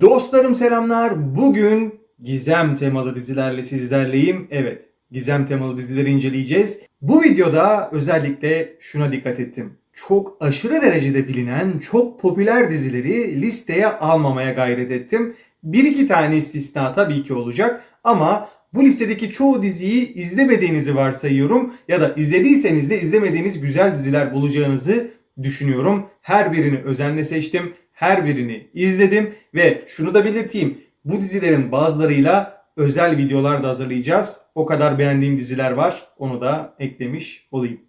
Dostlarım selamlar. Bugün gizem temalı dizilerle sizlerleyim. Evet, gizem temalı dizileri inceleyeceğiz. Bu videoda özellikle şuna dikkat ettim. Çok aşırı derecede bilinen, çok popüler dizileri listeye almamaya gayret ettim. Bir iki tane istisna tabii ki olacak ama bu listedeki çoğu diziyi izlemediğinizi varsayıyorum ya da izlediyseniz de izlemediğiniz güzel diziler bulacağınızı düşünüyorum. Her birini özenle seçtim. Her birini izledim ve şunu da belirteyim. Bu dizilerin bazılarıyla özel videolar da hazırlayacağız. O kadar beğendiğim diziler var. Onu da eklemiş olayım.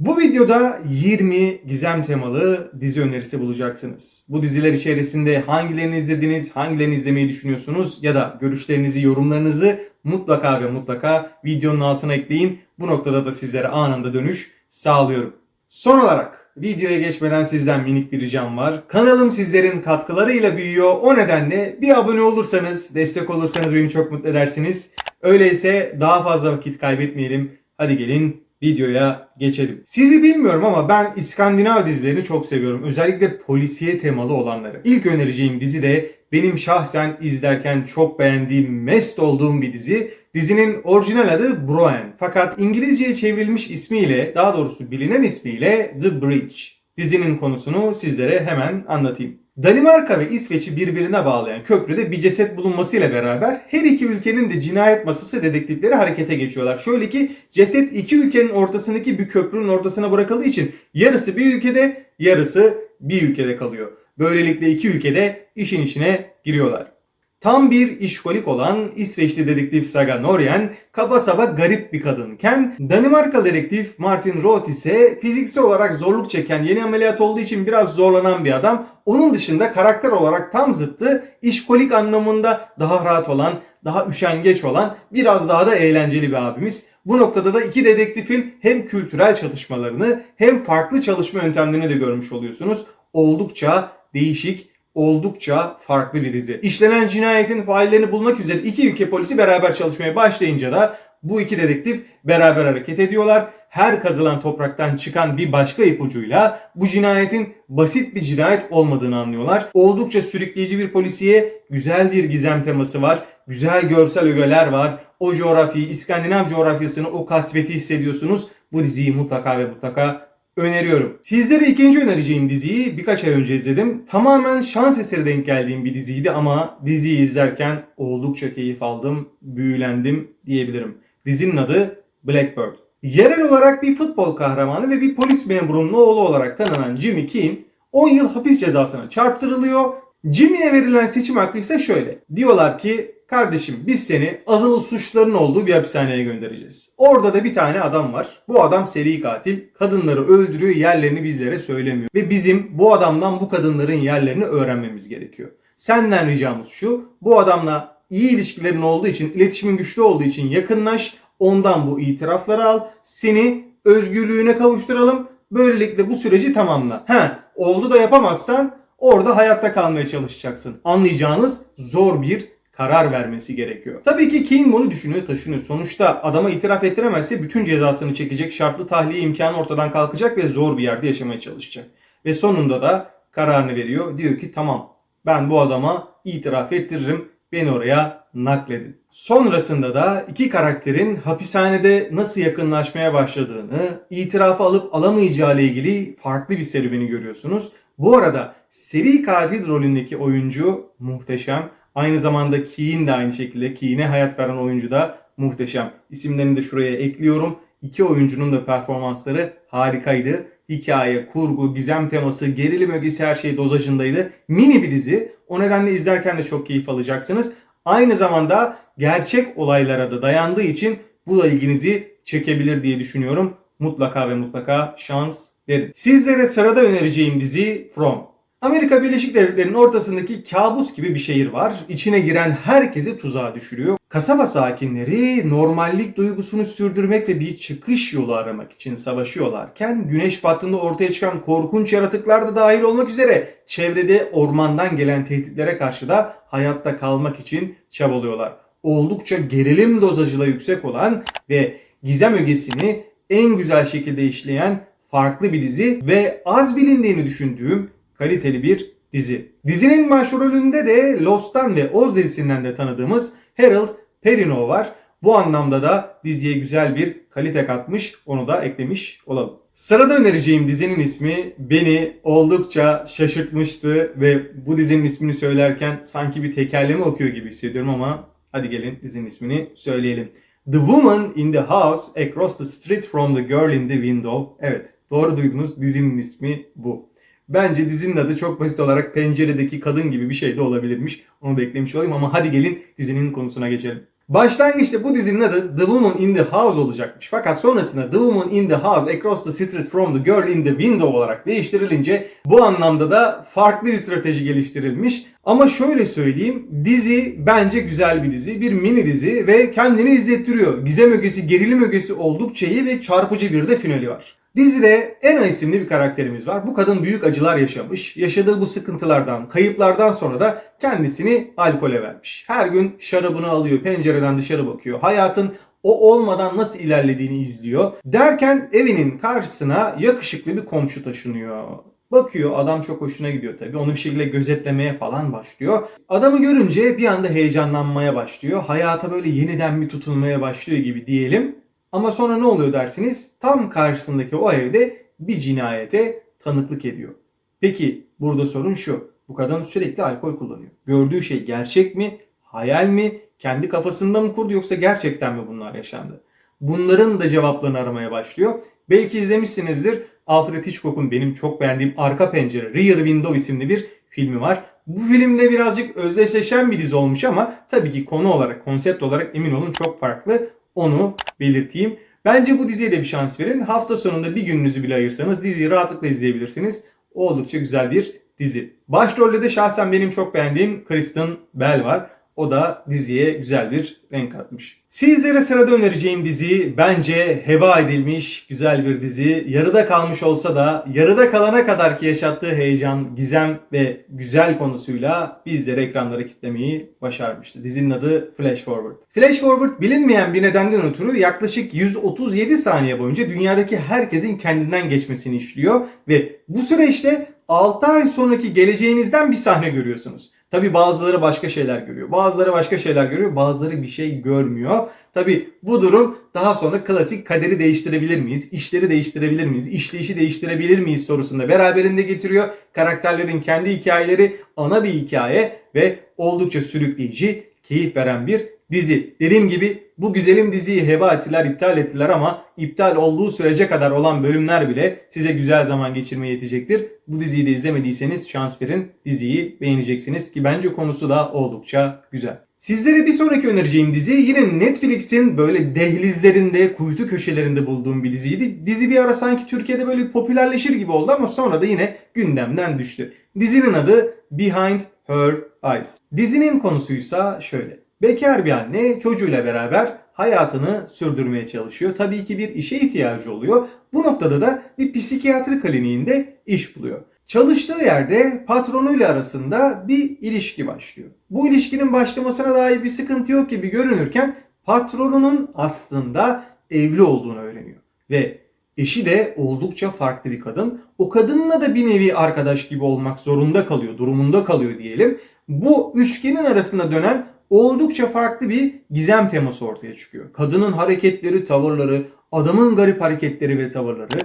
Bu videoda 20 gizem temalı dizi önerisi bulacaksınız. Bu diziler içerisinde hangilerini izlediniz, hangilerini izlemeyi düşünüyorsunuz ya da görüşlerinizi, yorumlarınızı mutlaka ve mutlaka videonun altına ekleyin. Bu noktada da sizlere anında dönüş sağlıyorum. Son olarak videoya geçmeden sizden minik bir ricam var. Kanalım sizlerin katkılarıyla büyüyor. O nedenle bir abone olursanız, destek olursanız beni çok mutlu edersiniz. Öyleyse daha fazla vakit kaybetmeyelim. Hadi gelin videoya geçelim. Sizi bilmiyorum ama ben İskandinav dizilerini çok seviyorum. Özellikle polisiye temalı olanları. İlk önereceğim dizi de benim şahsen izlerken çok beğendiğim, mest olduğum bir dizi. Dizinin orijinal adı Broen. Fakat İngilizceye çevrilmiş ismiyle, daha doğrusu bilinen ismiyle The Bridge. Dizinin konusunu sizlere hemen anlatayım. Danimarka ve İsveç'i birbirine bağlayan köprüde bir ceset bulunmasıyla beraber her iki ülkenin de cinayet masası dedektifleri harekete geçiyorlar. Şöyle ki ceset iki ülkenin ortasındaki bir köprünün ortasına bırakıldığı için yarısı bir ülkede yarısı bir ülkede kalıyor. Böylelikle iki ülkede işin içine giriyorlar. Tam bir işkolik olan İsveçli dedektif Saga Norien kaba saba garip bir kadınken Danimarkalı dedektif Martin Roth ise fiziksel olarak zorluk çeken yeni ameliyat olduğu için biraz zorlanan bir adam. Onun dışında karakter olarak tam zıttı işkolik anlamında daha rahat olan, daha üşengeç olan biraz daha da eğlenceli bir abimiz. Bu noktada da iki dedektifin hem kültürel çatışmalarını hem farklı çalışma yöntemlerini de görmüş oluyorsunuz. Oldukça değişik oldukça farklı bir dizi. İşlenen cinayetin faillerini bulmak üzere iki ülke polisi beraber çalışmaya başlayınca da bu iki dedektif beraber hareket ediyorlar. Her kazılan topraktan çıkan bir başka ipucuyla bu cinayetin basit bir cinayet olmadığını anlıyorlar. Oldukça sürükleyici bir polisiye, güzel bir gizem teması var. Güzel görsel ögeler var. O coğrafyayı, İskandinav coğrafyasını, o kasveti hissediyorsunuz. Bu diziyi mutlaka ve mutlaka öneriyorum. Sizlere ikinci önereceğim diziyi birkaç ay önce izledim. Tamamen şans eseri denk geldiğim bir diziydi ama diziyi izlerken oldukça keyif aldım, büyülendim diyebilirim. Dizinin adı Blackbird. Yerel olarak bir futbol kahramanı ve bir polis memurunun oğlu olarak tanınan Jimmy Keane 10 yıl hapis cezasına çarptırılıyor. Jimmy'ye verilen seçim hakkı ise şöyle. Diyorlar ki kardeşim biz seni azılı suçların olduğu bir hapishaneye göndereceğiz. Orada da bir tane adam var. Bu adam seri katil. Kadınları öldürüyor yerlerini bizlere söylemiyor. Ve bizim bu adamdan bu kadınların yerlerini öğrenmemiz gerekiyor. Senden ricamız şu. Bu adamla iyi ilişkilerin olduğu için, iletişimin güçlü olduğu için yakınlaş. Ondan bu itirafları al. Seni özgürlüğüne kavuşturalım. Böylelikle bu süreci tamamla. He, oldu da yapamazsan orada hayatta kalmaya çalışacaksın. Anlayacağınız zor bir karar vermesi gerekiyor. Tabii ki Keane bunu düşünüyor, taşınıyor. Sonuçta adama itiraf ettiremezse bütün cezasını çekecek, şartlı tahliye imkanı ortadan kalkacak ve zor bir yerde yaşamaya çalışacak. Ve sonunda da kararını veriyor. Diyor ki tamam ben bu adama itiraf ettiririm. Beni oraya nakledin. Sonrasında da iki karakterin hapishanede nasıl yakınlaşmaya başladığını, itirafı alıp alamayacağı ile ilgili farklı bir serüveni görüyorsunuz. Bu arada seri katil rolündeki oyuncu muhteşem. Aynı zamanda Keane de aynı şekilde. Keane'e hayat veren oyuncu da muhteşem. İsimlerini de şuraya ekliyorum. İki oyuncunun da performansları harikaydı. Hikaye, kurgu, gizem teması, gerilim ögesi her şey dozajındaydı. Mini bir dizi. O nedenle izlerken de çok keyif alacaksınız. Aynı zamanda gerçek olaylara da dayandığı için bu da ilginizi çekebilir diye düşünüyorum. Mutlaka ve mutlaka şans verin. Sizlere sırada önereceğim dizi From. Amerika Birleşik Devletleri'nin ortasındaki kabus gibi bir şehir var. İçine giren herkesi tuzağa düşürüyor. Kasaba sakinleri normallik duygusunu sürdürmek ve bir çıkış yolu aramak için savaşıyorlarken güneş battığında ortaya çıkan korkunç yaratıklar da dahil olmak üzere çevrede ormandan gelen tehditlere karşı da hayatta kalmak için çabalıyorlar. Oldukça gerilim dozajı da yüksek olan ve gizem ögesini en güzel şekilde işleyen farklı bir dizi ve az bilindiğini düşündüğüm kaliteli bir dizi. Dizinin başrolünde de Lost'tan ve Oz dizisinden de tanıdığımız Harold Perrineau var. Bu anlamda da diziye güzel bir kalite katmış, onu da eklemiş olalım. Sırada önereceğim dizinin ismi beni oldukça şaşırtmıştı ve bu dizinin ismini söylerken sanki bir tekerleme okuyor gibi hissediyorum ama hadi gelin dizinin ismini söyleyelim. The Woman in the House Across the Street from the Girl in the Window. Evet, doğru duydunuz dizinin ismi bu. Bence dizinin adı çok basit olarak penceredeki kadın gibi bir şey de olabilirmiş. Onu da eklemiş olayım ama hadi gelin dizinin konusuna geçelim. Başlangıçta bu dizinin adı The Woman in the House olacakmış. Fakat sonrasında The Woman in the House Across the Street from the Girl in the Window olarak değiştirilince bu anlamda da farklı bir strateji geliştirilmiş. Ama şöyle söyleyeyim dizi bence güzel bir dizi. Bir mini dizi ve kendini izlettiriyor. Gizem ögesi, gerilim ögesi oldukça iyi ve çarpıcı bir de finali var. Dizide Anna isimli bir karakterimiz var. Bu kadın büyük acılar yaşamış. Yaşadığı bu sıkıntılardan, kayıplardan sonra da kendisini alkole vermiş. Her gün şarabını alıyor, pencereden dışarı bakıyor. Hayatın o olmadan nasıl ilerlediğini izliyor. Derken evinin karşısına yakışıklı bir komşu taşınıyor. Bakıyor adam çok hoşuna gidiyor tabii. Onu bir şekilde gözetlemeye falan başlıyor. Adamı görünce bir anda heyecanlanmaya başlıyor. Hayata böyle yeniden bir tutunmaya başlıyor gibi diyelim. Ama sonra ne oluyor dersiniz? Tam karşısındaki o evde bir cinayete tanıklık ediyor. Peki burada sorun şu. Bu kadın sürekli alkol kullanıyor. Gördüğü şey gerçek mi? Hayal mi? Kendi kafasında mı kurdu yoksa gerçekten mi bunlar yaşandı? Bunların da cevaplarını aramaya başlıyor. Belki izlemişsinizdir. Alfred Hitchcock'un benim çok beğendiğim Arka Pencere, Rear Window isimli bir filmi var. Bu filmde birazcık özdeşleşen bir dizi olmuş ama tabii ki konu olarak, konsept olarak emin olun çok farklı. Onu belirteyim. Bence bu diziye de bir şans verin. Hafta sonunda bir gününüzü bile ayırsanız diziyi rahatlıkla izleyebilirsiniz. Oldukça güzel bir dizi. Başrolde de şahsen benim çok beğendiğim Kristen Bell var. O da diziye güzel bir renk katmış. Sizlere sırada önereceğim dizi bence heba edilmiş güzel bir dizi. Yarıda kalmış olsa da yarıda kalana kadar ki yaşattığı heyecan, gizem ve güzel konusuyla bizleri ekranlara kitlemeyi başarmıştı. Dizinin adı Flash Forward. Flash Forward bilinmeyen bir nedenden ötürü yaklaşık 137 saniye boyunca dünyadaki herkesin kendinden geçmesini işliyor ve bu süreçte 6 ay sonraki geleceğinizden bir sahne görüyorsunuz. Tabi bazıları başka şeyler görüyor. Bazıları başka şeyler görüyor. Bazıları bir şey görmüyor. Tabi bu durum daha sonra klasik kaderi değiştirebilir miyiz? İşleri değiştirebilir miyiz? İşleyişi değiştirebilir miyiz sorusunda beraberinde getiriyor. Karakterlerin kendi hikayeleri ana bir hikaye ve oldukça sürükleyici, keyif veren bir dizi. Dediğim gibi bu güzelim diziyi heba ettiler, iptal ettiler ama iptal olduğu sürece kadar olan bölümler bile size güzel zaman geçirmeye yetecektir. Bu diziyi de izlemediyseniz şans verin. Diziyi beğeneceksiniz ki bence konusu da oldukça güzel. Sizlere bir sonraki önereceğim dizi yine Netflix'in böyle dehlizlerinde, kuytu köşelerinde bulduğum bir diziydi. Dizi bir ara sanki Türkiye'de böyle popülerleşir gibi oldu ama sonra da yine gündemden düştü. Dizinin adı Behind Her Eyes. Dizinin konusuysa şöyle. Bekar bir anne çocuğuyla beraber hayatını sürdürmeye çalışıyor. Tabii ki bir işe ihtiyacı oluyor. Bu noktada da bir psikiyatri kliniğinde iş buluyor. Çalıştığı yerde patronuyla arasında bir ilişki başlıyor. Bu ilişkinin başlamasına dair bir sıkıntı yok gibi görünürken patronunun aslında evli olduğunu öğreniyor. Ve eşi de oldukça farklı bir kadın. O kadınla da bir nevi arkadaş gibi olmak zorunda kalıyor, durumunda kalıyor diyelim. Bu üçgenin arasında dönen oldukça farklı bir gizem teması ortaya çıkıyor. Kadının hareketleri, tavırları, adamın garip hareketleri ve tavırları.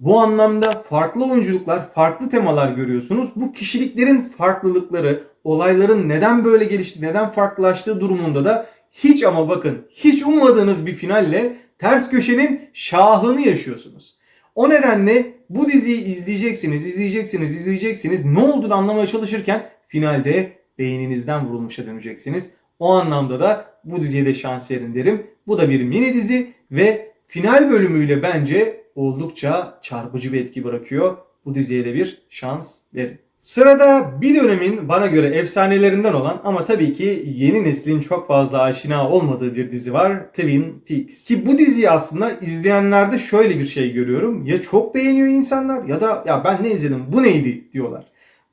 Bu anlamda farklı oyunculuklar, farklı temalar görüyorsunuz. Bu kişiliklerin farklılıkları, olayların neden böyle gelişti, neden farklılaştığı durumunda da hiç ama bakın hiç ummadığınız bir finalle ters köşenin şahını yaşıyorsunuz. O nedenle bu diziyi izleyeceksiniz, izleyeceksiniz, izleyeceksiniz. Ne olduğunu anlamaya çalışırken finalde beyninizden vurulmuşa döneceksiniz. O anlamda da bu diziye de şans verin derim. Bu da bir mini dizi ve final bölümüyle bence oldukça çarpıcı bir etki bırakıyor. Bu diziye de bir şans verin. Sırada bir dönemin bana göre efsanelerinden olan ama tabii ki yeni neslin çok fazla aşina olmadığı bir dizi var. Twin Peaks. Ki bu diziyi aslında izleyenlerde şöyle bir şey görüyorum. Ya çok beğeniyor insanlar ya da ya ben ne izledim bu neydi diyorlar.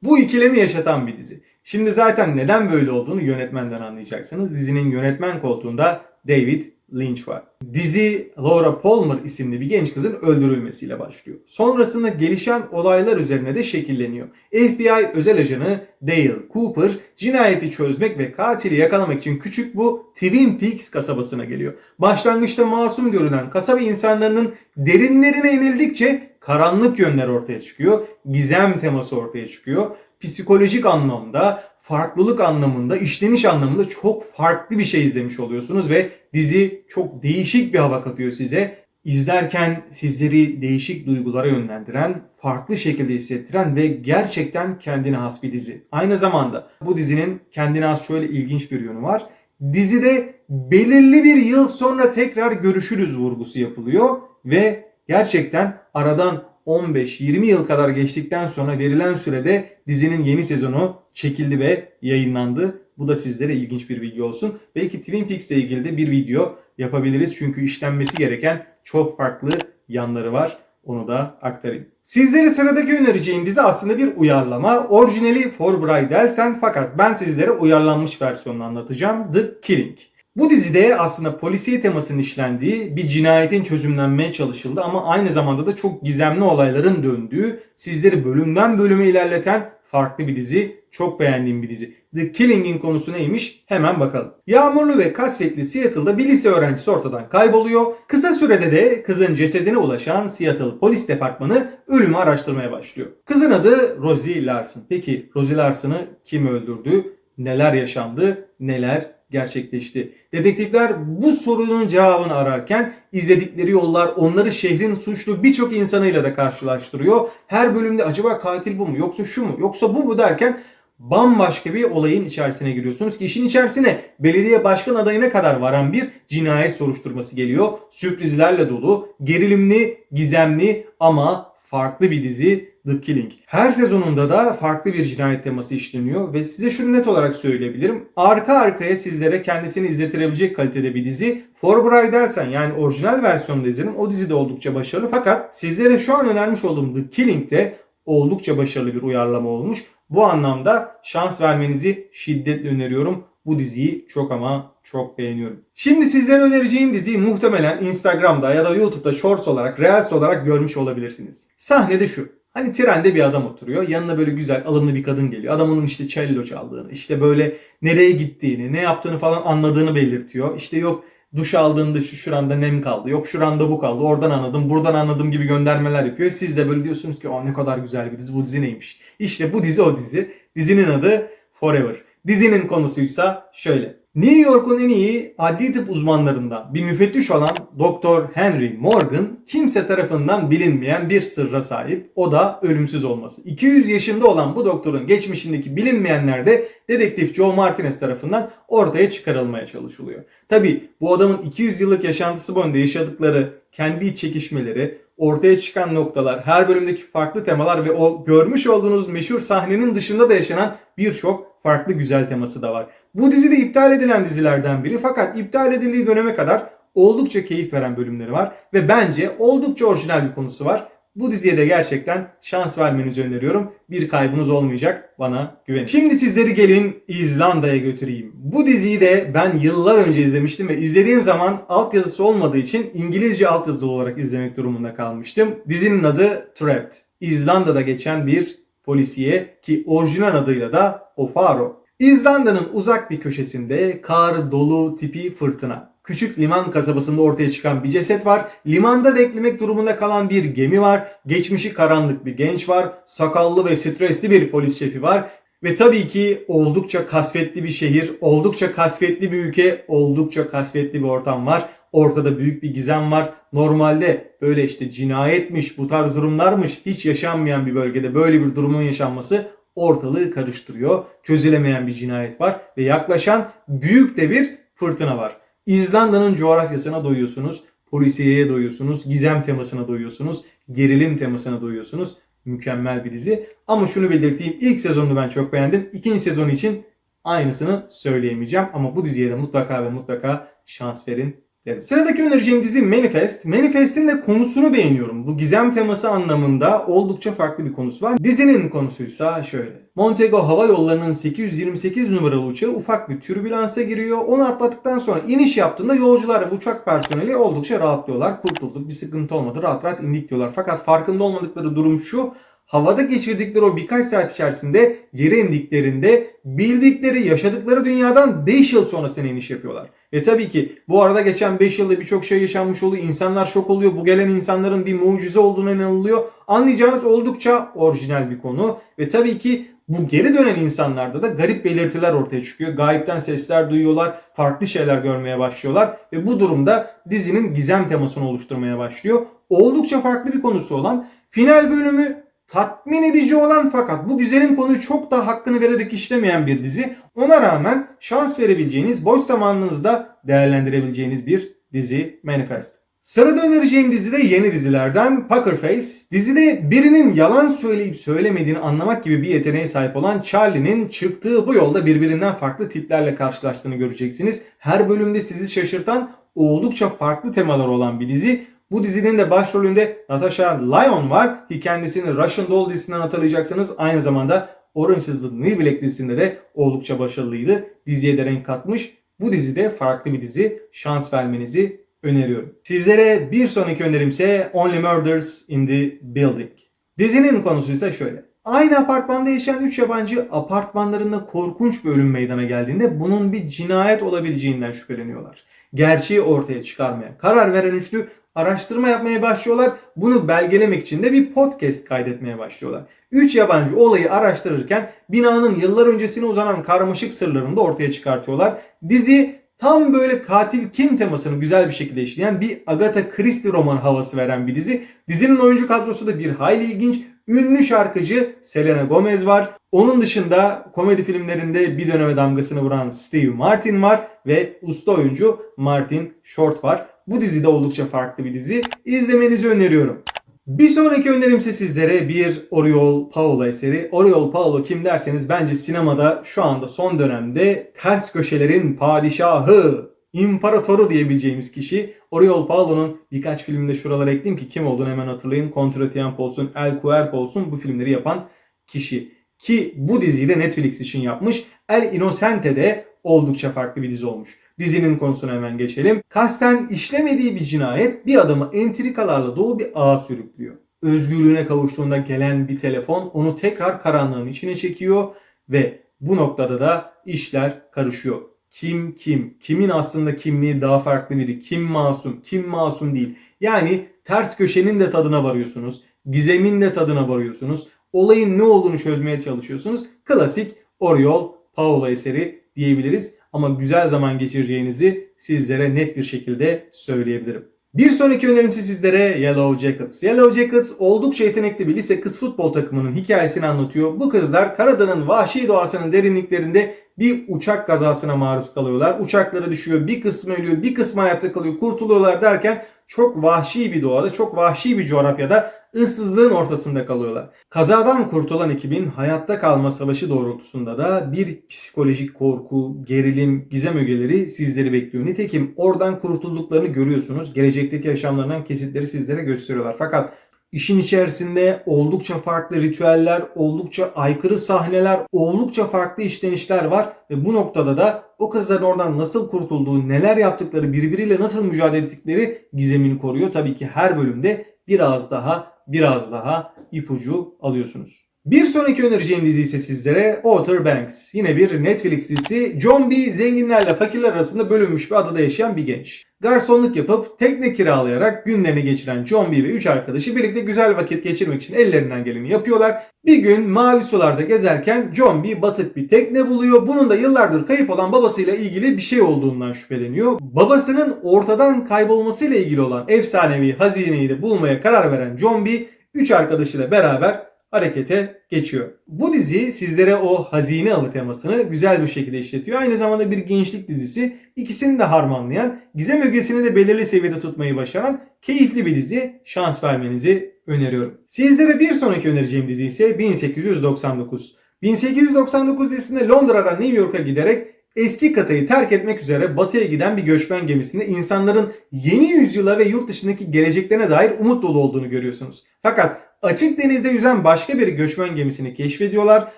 Bu ikilemi yaşatan bir dizi. Şimdi zaten neden böyle olduğunu yönetmenden anlayacaksınız. Dizinin yönetmen koltuğunda David linç var. Dizi Laura Palmer isimli bir genç kızın öldürülmesiyle başlıyor. Sonrasında gelişen olaylar üzerine de şekilleniyor. FBI özel ajanı Dale Cooper cinayeti çözmek ve katili yakalamak için küçük bu Twin Peaks kasabasına geliyor. Başlangıçta masum görünen kasaba insanlarının derinlerine inildikçe karanlık yönler ortaya çıkıyor. Gizem teması ortaya çıkıyor. Psikolojik anlamda, farklılık anlamında, işleniş anlamında çok farklı bir şey izlemiş oluyorsunuz ve dizi çok değişik bir hava katıyor size. İzlerken sizleri değişik duygulara yönlendiren, farklı şekilde hissettiren ve gerçekten kendine has bir dizi. Aynı zamanda bu dizinin kendine has şöyle ilginç bir yönü var. Dizide belirli bir yıl sonra tekrar görüşürüz vurgusu yapılıyor ve gerçekten aradan 15-20 yıl kadar geçtikten sonra verilen sürede dizinin yeni sezonu çekildi ve yayınlandı. Bu da sizlere ilginç bir bilgi olsun. Belki Twin Peaks ile ilgili de bir video yapabiliriz. Çünkü işlenmesi gereken çok farklı yanları var. Onu da aktarayım. Sizlere sıradaki önereceğim dizi aslında bir uyarlama. Orijinali For Bridalsen fakat ben sizlere uyarlanmış versiyonunu anlatacağım. The Killing. Bu dizide aslında polisiye temasının işlendiği bir cinayetin çözümlenmeye çalışıldı ama aynı zamanda da çok gizemli olayların döndüğü, sizleri bölümden bölüme ilerleten farklı bir dizi. Çok beğendiğim bir dizi. The Killing'in konusu neymiş? Hemen bakalım. Yağmurlu ve kasvetli Seattle'da bir lise öğrencisi ortadan kayboluyor. Kısa sürede de kızın cesedine ulaşan Seattle Polis Departmanı ölümü araştırmaya başlıyor. Kızın adı Rosie Larson. Peki Rosie Larson'ı kim öldürdü? Neler yaşandı? Neler gerçekleşti. Dedektifler bu sorunun cevabını ararken izledikleri yollar onları şehrin suçlu birçok insanıyla da karşılaştırıyor. Her bölümde acaba katil bu mu yoksa şu mu yoksa bu mu derken bambaşka bir olayın içerisine giriyorsunuz ki işin içerisine belediye başkan adayına kadar varan bir cinayet soruşturması geliyor. Sürprizlerle dolu, gerilimli, gizemli ama farklı bir dizi The Killing. Her sezonunda da farklı bir cinayet teması işleniyor ve size şunu net olarak söyleyebilirim. Arka arkaya sizlere kendisini izletirebilecek kalitede bir dizi. For Bridalsen yani orijinal versiyonda izledim. O dizi de oldukça başarılı fakat sizlere şu an önermiş olduğum The Killing de oldukça başarılı bir uyarlama olmuş. Bu anlamda şans vermenizi şiddetle öneriyorum. Bu diziyi çok ama çok beğeniyorum. Şimdi sizlere önereceğim diziyi muhtemelen Instagram'da ya da YouTube'da Shorts olarak, Reels olarak görmüş olabilirsiniz. Sahnede şu. Hani trende bir adam oturuyor. Yanına böyle güzel alımlı bir kadın geliyor. Adam onun işte cello çaldığını, işte böyle nereye gittiğini, ne yaptığını falan anladığını belirtiyor. İşte yok duş aldığında şu şuranda nem kaldı. Yok şuranda bu kaldı. Oradan anladım, buradan anladım gibi göndermeler yapıyor. Siz de böyle diyorsunuz ki o ne kadar güzel bir dizi. Bu dizi neymiş? İşte bu dizi o dizi. Dizinin adı Forever. Dizinin konusuysa şöyle. New York'un en iyi adli tıp uzmanlarından bir müfettiş olan Dr. Henry Morgan kimse tarafından bilinmeyen bir sırra sahip. O da ölümsüz olması. 200 yaşında olan bu doktorun geçmişindeki bilinmeyenler de dedektif Joe Martinez tarafından ortaya çıkarılmaya çalışılıyor. Tabi bu adamın 200 yıllık yaşantısı boyunca yaşadıkları kendi çekişmeleri, ortaya çıkan noktalar, her bölümdeki farklı temalar ve o görmüş olduğunuz meşhur sahnenin dışında da yaşanan birçok farklı güzel teması da var. Bu dizi de iptal edilen dizilerden biri fakat iptal edildiği döneme kadar oldukça keyif veren bölümleri var ve bence oldukça orijinal bir konusu var. Bu diziye de gerçekten şans vermenizi öneriyorum. Bir kaybınız olmayacak. Bana güvenin. Şimdi sizleri gelin İzlanda'ya götüreyim. Bu diziyi de ben yıllar önce izlemiştim ve izlediğim zaman altyazısı olmadığı için İngilizce altyazılı olarak izlemek durumunda kalmıştım. Dizinin adı Trapped. İzlanda'da geçen bir polisiye ki orijinal adıyla da Ofaro. İzlanda'nın uzak bir köşesinde kar dolu tipi fırtına. Küçük liman kasabasında ortaya çıkan bir ceset var. Limanda beklemek durumunda kalan bir gemi var. Geçmişi karanlık bir genç var. Sakallı ve stresli bir polis şefi var. Ve tabii ki oldukça kasvetli bir şehir, oldukça kasvetli bir ülke, oldukça kasvetli bir ortam var. Ortada büyük bir gizem var. Normalde böyle işte cinayetmiş, bu tarz durumlarmış hiç yaşanmayan bir bölgede böyle bir durumun yaşanması ortalığı karıştırıyor. Çözülemeyen bir cinayet var ve yaklaşan büyük de bir fırtına var. İzlanda'nın coğrafyasına doyuyorsunuz, polisiyeye doyuyorsunuz, gizem temasına doyuyorsunuz, gerilim temasına doyuyorsunuz. Mükemmel bir dizi. Ama şunu belirteyim. ilk sezonunu ben çok beğendim. İkinci sezon için aynısını söyleyemeyeceğim. Ama bu diziye de mutlaka ve mutlaka şans verin derim. Sıradaki önereceğim dizi Manifest. Manifest'in de konusunu beğeniyorum. Bu gizem teması anlamında oldukça farklı bir konusu var. Dizinin konusuysa şöyle. Montego Hava Yolları'nın 828 numaralı uçağı ufak bir türbülansa giriyor. Onu atlattıktan sonra iniş yaptığında yolcular ve uçak personeli oldukça rahatlıyorlar. Kurtulduk bir sıkıntı olmadı rahat rahat indik diyorlar. Fakat farkında olmadıkları durum şu. Havada geçirdikleri o birkaç saat içerisinde yere indiklerinde bildikleri, yaşadıkları dünyadan 5 yıl sonrasına iniş yapıyorlar. Ve tabii ki bu arada geçen 5 yılda birçok şey yaşanmış oluyor. İnsanlar şok oluyor. Bu gelen insanların bir mucize olduğuna inanılıyor. Anlayacağınız oldukça orijinal bir konu. Ve tabii ki bu geri dönen insanlarda da garip belirtiler ortaya çıkıyor. Gayipten sesler duyuyorlar, farklı şeyler görmeye başlıyorlar ve bu durumda dizinin gizem temasını oluşturmaya başlıyor. Oldukça farklı bir konusu olan final bölümü tatmin edici olan fakat bu güzelim konuyu çok da hakkını vererek işlemeyen bir dizi. Ona rağmen şans verebileceğiniz, boş zamanınızda değerlendirebileceğiniz bir dizi Manifest. Sırada önereceğim dizi de yeni dizilerden Poker Face. Dizide birinin yalan söyleyip söylemediğini anlamak gibi bir yeteneğe sahip olan Charlie'nin çıktığı bu yolda birbirinden farklı tiplerle karşılaştığını göreceksiniz. Her bölümde sizi şaşırtan oldukça farklı temalar olan bir dizi. Bu dizinin de başrolünde Natasha Lyon var ki kendisini Russian Doll dizisinden hatırlayacaksınız. Aynı zamanda Orange is the New Black dizisinde de oldukça başarılıydı. Diziye de renk katmış. Bu dizide farklı bir dizi. Şans vermenizi öneriyorum. Sizlere bir sonraki önerimse Only Murders in the Building. Dizinin konusu ise şöyle. Aynı apartmanda yaşayan 3 yabancı apartmanlarında korkunç bir ölüm meydana geldiğinde bunun bir cinayet olabileceğinden şüpheleniyorlar. Gerçeği ortaya çıkarmaya karar veren üçlü araştırma yapmaya başlıyorlar. Bunu belgelemek için de bir podcast kaydetmeye başlıyorlar. 3 yabancı olayı araştırırken binanın yıllar öncesine uzanan karmaşık sırlarını da ortaya çıkartıyorlar. Dizi tam böyle katil kim temasını güzel bir şekilde işleyen bir Agatha Christie roman havası veren bir dizi. Dizinin oyuncu kadrosu da bir hayli ilginç. Ünlü şarkıcı Selena Gomez var. Onun dışında komedi filmlerinde bir döneme damgasını vuran Steve Martin var ve usta oyuncu Martin Short var. Bu dizi de oldukça farklı bir dizi. İzlemenizi öneriyorum. Bir sonraki önerimse sizlere bir Oriol Paulo eseri. Oriol Paulo kim derseniz bence sinemada şu anda son dönemde ters köşelerin padişahı, imparatoru diyebileceğimiz kişi. Oriol Paulo'nun birkaç filminde şuralara ekleyeyim ki kim olduğunu hemen hatırlayın. Contratiempo olsun, El Cuerpo olsun bu filmleri yapan kişi. Ki bu diziyi de Netflix için yapmış. El Innocente de oldukça farklı bir dizi olmuş. Dizinin konusuna hemen geçelim. Kasten işlemediği bir cinayet bir adamı entrikalarla dolu bir ağa sürüklüyor. Özgürlüğüne kavuştuğunda gelen bir telefon onu tekrar karanlığın içine çekiyor ve bu noktada da işler karışıyor. Kim kim? Kimin aslında kimliği daha farklı biri? Kim masum? Kim masum değil? Yani ters köşenin de tadına varıyorsunuz. Gizemin de tadına varıyorsunuz. Olayın ne olduğunu çözmeye çalışıyorsunuz. Klasik Oriol Paulo eseri diyebiliriz. Ama güzel zaman geçireceğinizi sizlere net bir şekilde söyleyebilirim. Bir sonraki önerimse sizlere Yellow Jackets. Yellow Jackets oldukça yetenekli bir lise kız futbol takımının hikayesini anlatıyor. Bu kızlar Karadağ'ın vahşi doğasının derinliklerinde bir uçak kazasına maruz kalıyorlar. Uçakları düşüyor, bir kısmı ölüyor, bir kısmı hayatta kalıyor, kurtuluyorlar derken çok vahşi bir doğada, çok vahşi bir coğrafyada ıssızlığın ortasında kalıyorlar. Kazadan kurtulan ekibin hayatta kalma savaşı doğrultusunda da bir psikolojik korku, gerilim, gizem ögeleri sizleri bekliyor. Nitekim oradan kurtulduklarını görüyorsunuz. Gelecekteki yaşamlarından kesitleri sizlere gösteriyorlar. Fakat İşin içerisinde oldukça farklı ritüeller, oldukça aykırı sahneler, oldukça farklı işlenişler var ve bu noktada da o kızların oradan nasıl kurtulduğu, neler yaptıkları, birbiriyle nasıl mücadele ettikleri gizemini koruyor. Tabii ki her bölümde biraz daha biraz daha ipucu alıyorsunuz. Bir sonraki önereceğim dizi ise sizlere Outer Banks. Yine bir Netflix dizisi. John B. zenginlerle fakirler arasında bölünmüş bir adada yaşayan bir genç. Garsonluk yapıp tekne kiralayarak günlerini geçiren John B. ve 3 arkadaşı birlikte güzel vakit geçirmek için ellerinden geleni yapıyorlar. Bir gün mavi sularda gezerken John B. batık bir tekne buluyor. Bunun da yıllardır kayıp olan babasıyla ilgili bir şey olduğundan şüpheleniyor. Babasının ortadan kaybolmasıyla ilgili olan efsanevi hazineyi de bulmaya karar veren John B. 3 arkadaşıyla beraber harekete geçiyor. Bu dizi sizlere o hazine avı temasını güzel bir şekilde işletiyor. Aynı zamanda bir gençlik dizisi. İkisini de harmanlayan, gizem ögesini de belirli seviyede tutmayı başaran keyifli bir dizi. Şans vermenizi öneriyorum. Sizlere bir sonraki önereceğim dizi ise 1899. 1899 dizisinde Londra'dan New York'a giderek Eski kıtayı terk etmek üzere batıya giden bir göçmen gemisinde insanların yeni yüzyıla ve yurt dışındaki geleceklerine dair umut dolu olduğunu görüyorsunuz. Fakat açık denizde yüzen başka bir göçmen gemisini keşfediyorlar.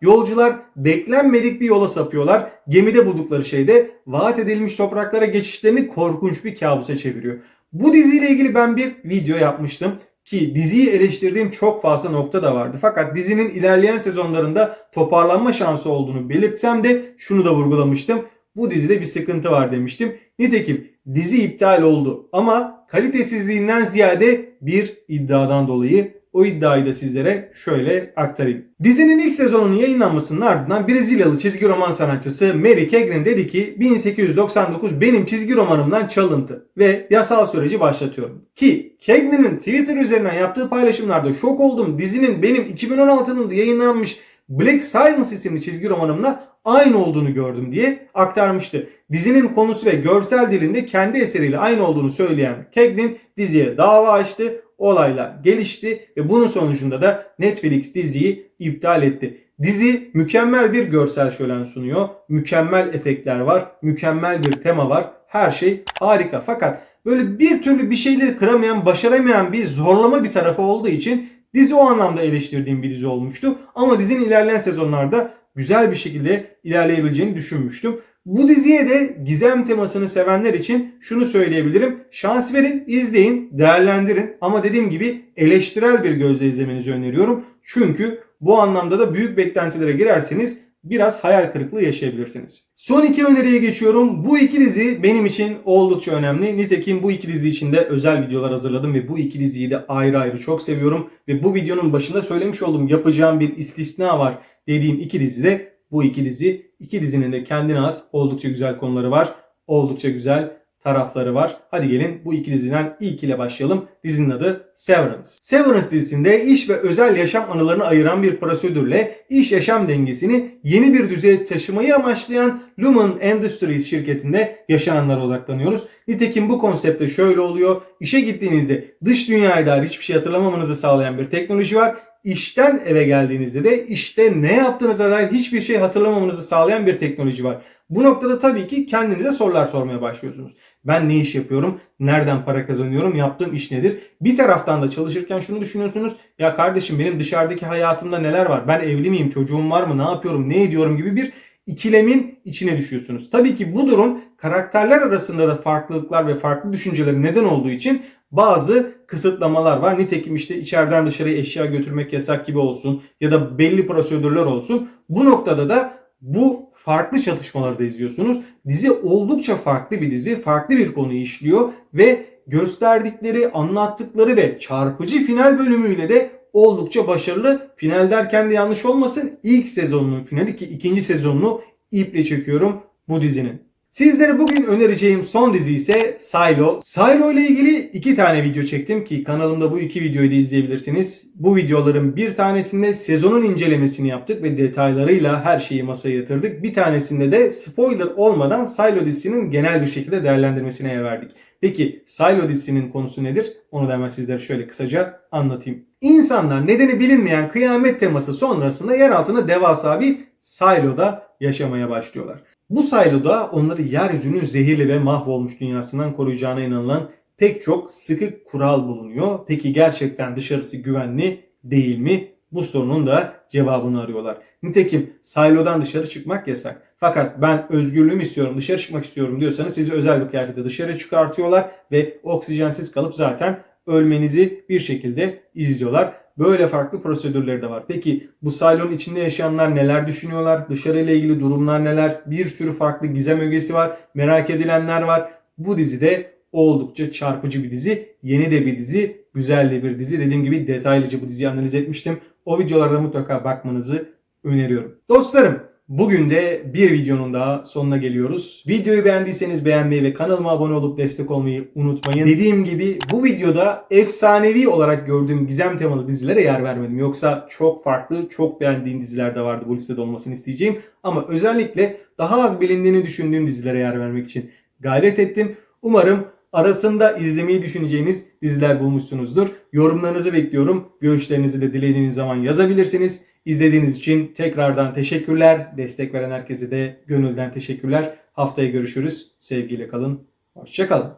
Yolcular beklenmedik bir yola sapıyorlar. Gemide buldukları şey de vaat edilmiş topraklara geçişlerini korkunç bir kabusa çeviriyor. Bu diziyle ilgili ben bir video yapmıştım ki diziyi eleştirdiğim çok fazla nokta da vardı. Fakat dizinin ilerleyen sezonlarında toparlanma şansı olduğunu belirtsem de şunu da vurgulamıştım. Bu dizide bir sıkıntı var demiştim. Nitekim dizi iptal oldu ama kalitesizliğinden ziyade bir iddiadan dolayı o iddiayı da sizlere şöyle aktarayım. Dizinin ilk sezonunun yayınlanmasının ardından Brezilyalı çizgi roman sanatçısı Mary Kegrin dedi ki 1899 benim çizgi romanımdan çalıntı ve yasal süreci başlatıyorum. Ki Kegrin'in Twitter üzerinden yaptığı paylaşımlarda şok oldum. Dizinin benim 2016'nın yayınlanmış Black Silence isimli çizgi romanımla aynı olduğunu gördüm diye aktarmıştı. Dizinin konusu ve görsel dilinde kendi eseriyle aynı olduğunu söyleyen Keglin diziye dava açtı. Olaylar gelişti ve bunun sonucunda da Netflix diziyi iptal etti. Dizi mükemmel bir görsel şölen sunuyor. Mükemmel efektler var. Mükemmel bir tema var. Her şey harika. Fakat böyle bir türlü bir şeyleri kıramayan, başaramayan bir zorlama bir tarafı olduğu için dizi o anlamda eleştirdiğim bir dizi olmuştu. Ama dizinin ilerleyen sezonlarda güzel bir şekilde ilerleyebileceğini düşünmüştüm. Bu diziye de gizem temasını sevenler için şunu söyleyebilirim. Şans verin, izleyin, değerlendirin. Ama dediğim gibi eleştirel bir gözle izlemenizi öneriyorum. Çünkü bu anlamda da büyük beklentilere girerseniz biraz hayal kırıklığı yaşayabilirsiniz. Son iki öneriye geçiyorum. Bu iki dizi benim için oldukça önemli. Nitekim bu iki dizi için de özel videolar hazırladım ve bu iki diziyi de ayrı ayrı çok seviyorum. Ve bu videonun başında söylemiş olduğum yapacağım bir istisna var dediğim iki dizi de bu iki dizi. İki dizinin de kendine az oldukça güzel konuları var. Oldukça güzel tarafları var. Hadi gelin bu iki diziden ilk ile başlayalım. Dizinin adı Severance. Severance dizisinde iş ve özel yaşam anılarını ayıran bir prosedürle iş yaşam dengesini yeni bir düzeye taşımayı amaçlayan Lumen Industries şirketinde yaşananlara odaklanıyoruz. Nitekim bu konsepte şöyle oluyor. İşe gittiğinizde dış dünyaya dair hiçbir şey hatırlamamanızı sağlayan bir teknoloji var işten eve geldiğinizde de işte ne yaptığınıza dair hiçbir şey hatırlamamanızı sağlayan bir teknoloji var. Bu noktada tabii ki kendinize sorular sormaya başlıyorsunuz. Ben ne iş yapıyorum? Nereden para kazanıyorum? Yaptığım iş nedir? Bir taraftan da çalışırken şunu düşünüyorsunuz. Ya kardeşim benim dışarıdaki hayatımda neler var? Ben evli miyim? Çocuğum var mı? Ne yapıyorum? Ne ediyorum gibi bir ikilemin içine düşüyorsunuz. Tabii ki bu durum karakterler arasında da farklılıklar ve farklı düşünceler neden olduğu için bazı kısıtlamalar var. Nitekim işte içeriden dışarıya eşya götürmek yasak gibi olsun ya da belli prosedürler olsun. Bu noktada da bu farklı çatışmaları da izliyorsunuz. Dizi oldukça farklı bir dizi. Farklı bir konuyu işliyor ve gösterdikleri, anlattıkları ve çarpıcı final bölümüyle de oldukça başarılı. Final derken de yanlış olmasın. İlk sezonunun finali ki ikinci sezonunu iple çekiyorum bu dizinin. Sizlere bugün önereceğim son dizi ise Silo. Silo ile ilgili iki tane video çektim ki kanalımda bu iki videoyu da izleyebilirsiniz. Bu videoların bir tanesinde sezonun incelemesini yaptık ve detaylarıyla her şeyi masaya yatırdık. Bir tanesinde de spoiler olmadan Silo dizisinin genel bir şekilde değerlendirmesine yer verdik. Peki Silo dizisinin konusu nedir? Onu da hemen sizlere şöyle kısaca anlatayım. İnsanlar nedeni bilinmeyen kıyamet teması sonrasında yer altında devasa bir siloda yaşamaya başlıyorlar. Bu siloda onları yeryüzünün zehirli ve mahvolmuş dünyasından koruyacağına inanılan pek çok sıkı kural bulunuyor. Peki gerçekten dışarısı güvenli değil mi? Bu sorunun da cevabını arıyorlar. Nitekim silodan dışarı çıkmak yasak. Fakat ben özgürlüğümü istiyorum, dışarı çıkmak istiyorum diyorsanız sizi özel bir kıyafette dışarı çıkartıyorlar ve oksijensiz kalıp zaten ölmenizi bir şekilde izliyorlar. Böyle farklı prosedürleri de var. Peki bu silonun içinde yaşayanlar neler düşünüyorlar? Dışarıyla ilgili durumlar neler? Bir sürü farklı gizem ögesi var. Merak edilenler var. Bu dizide oldukça çarpıcı bir dizi. Yeni de bir dizi. Güzel de bir dizi. Dediğim gibi detaylıca bu diziyi analiz etmiştim. O videolarda mutlaka bakmanızı öneriyorum. Dostlarım Bugün de bir videonun daha sonuna geliyoruz. Videoyu beğendiyseniz beğenmeyi ve kanalıma abone olup destek olmayı unutmayın. Dediğim gibi bu videoda efsanevi olarak gördüğüm gizem temalı dizilere yer vermedim. Yoksa çok farklı, çok beğendiğim diziler de vardı bu listede olmasını isteyeceğim. Ama özellikle daha az bilindiğini düşündüğüm dizilere yer vermek için gayret ettim. Umarım arasında izlemeyi düşüneceğiniz diziler bulmuşsunuzdur. Yorumlarınızı bekliyorum. Görüşlerinizi de dilediğiniz zaman yazabilirsiniz. İzlediğiniz için tekrardan teşekkürler. Destek veren herkese de gönülden teşekkürler. Haftaya görüşürüz. Sevgiyle kalın. Hoşçakalın.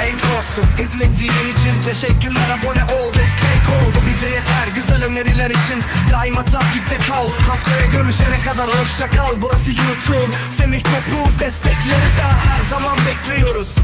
Hey dostum izlediğin için teşekkürler abone ol destek ol Bu bize yeter güzel öneriler için Daima takipte kal Haftaya görüşene kadar hoşça kal Burası YouTube Semih Topuz destekleri de her zaman bekliyoruz